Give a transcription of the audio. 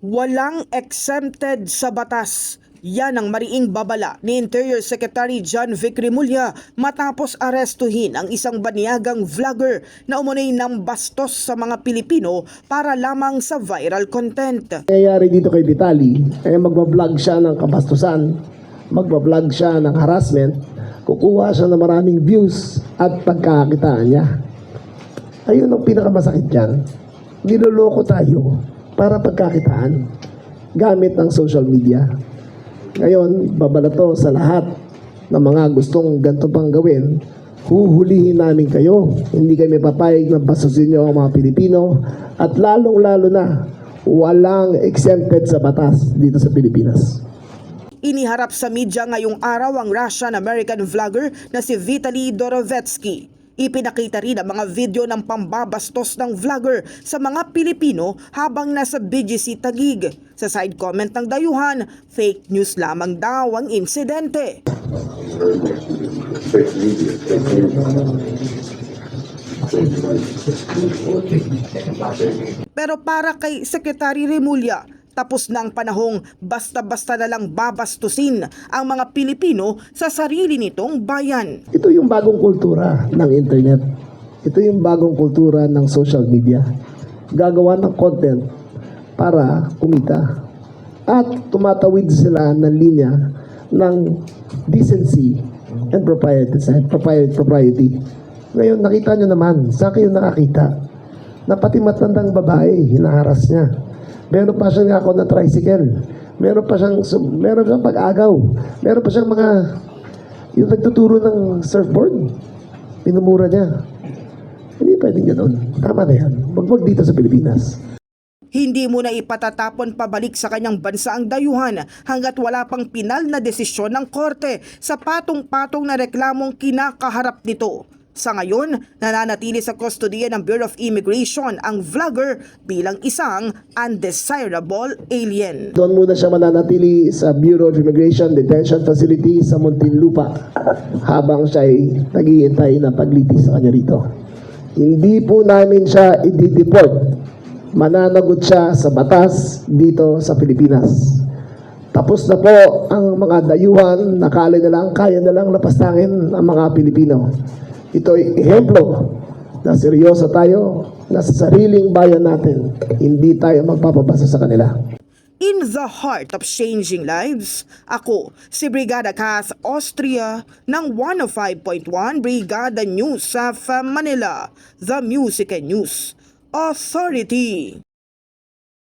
Walang exempted sa batas. Yan ang mariing babala ni Interior Secretary John Vic Rimulya matapos arestuhin ang isang baniyagang vlogger na umunay ng bastos sa mga Pilipino para lamang sa viral content. nangyayari dito kay Vitali, eh magbablog siya ng kabastusan, magbablog siya ng harassment, kukuha siya ng maraming views at pagkakakitaan niya. Ayun ang pinakamasakit dyan. Niloloko tayo para pagkakitaan gamit ng social media. Ngayon, babalato sa lahat ng mga gustong ganito pang gawin, huhulihin namin kayo. Hindi kami papayag na basusin nyo ang mga Pilipino at lalong-lalo na walang exempted sa batas dito sa Pilipinas. Iniharap sa media ngayong araw ang Russian-American vlogger na si Vitaly Dorovetsky. Ipinakita rin ang mga video ng pambabastos ng vlogger sa mga Pilipino habang nasa BGC Tagig. Sa side comment ng dayuhan, fake news lamang daw ang insidente. Pero para kay Secretary Remulla, tapos na ang panahong basta-basta na lang babastusin ang mga Pilipino sa sarili nitong bayan. Ito yung bagong kultura ng internet. Ito yung bagong kultura ng social media. Gagawa ng content para kumita. At tumatawid sila ng linya ng decency and propriety. propriety, propriety. Ngayon, nakita nyo naman, sa kayo nakakita, na pati matandang babae, hinaharas niya. Meron pa siyang ako na tricycle. Meron pa siyang, meron siyang pag-agaw. Meron pa siyang mga yung nagtuturo ng surfboard, pinumura niya. Hindi pwedeng ganun. Tama na yan. Magwag dito sa Pilipinas. Hindi mo na ipatatapon pabalik sa kanyang bansa ang dayuhan hanggat wala pang pinal na desisyon ng korte sa patong-patong na reklamong kinakaharap nito. Sa ngayon, nananatili sa kustodiya ng Bureau of Immigration ang vlogger bilang isang undesirable alien. Doon muna siya mananatili sa Bureau of Immigration Detention Facility sa Muntinlupa habang siya ay naghihintay na paglitis sa kanya rito. Hindi po namin siya i-deport. Mananagot siya sa batas dito sa Pilipinas. Tapos na po ang mga dayuhan, nakali na lang, kaya na lang lapastangin ang mga Pilipino. Ito ay ehemplo na seryoso tayo na sa sariling bayan natin, hindi tayo magpapabasa sa kanila. In the heart of changing lives, ako si Brigada Kath Austria ng 105.1 Brigada News sa Manila, the Music and News Authority.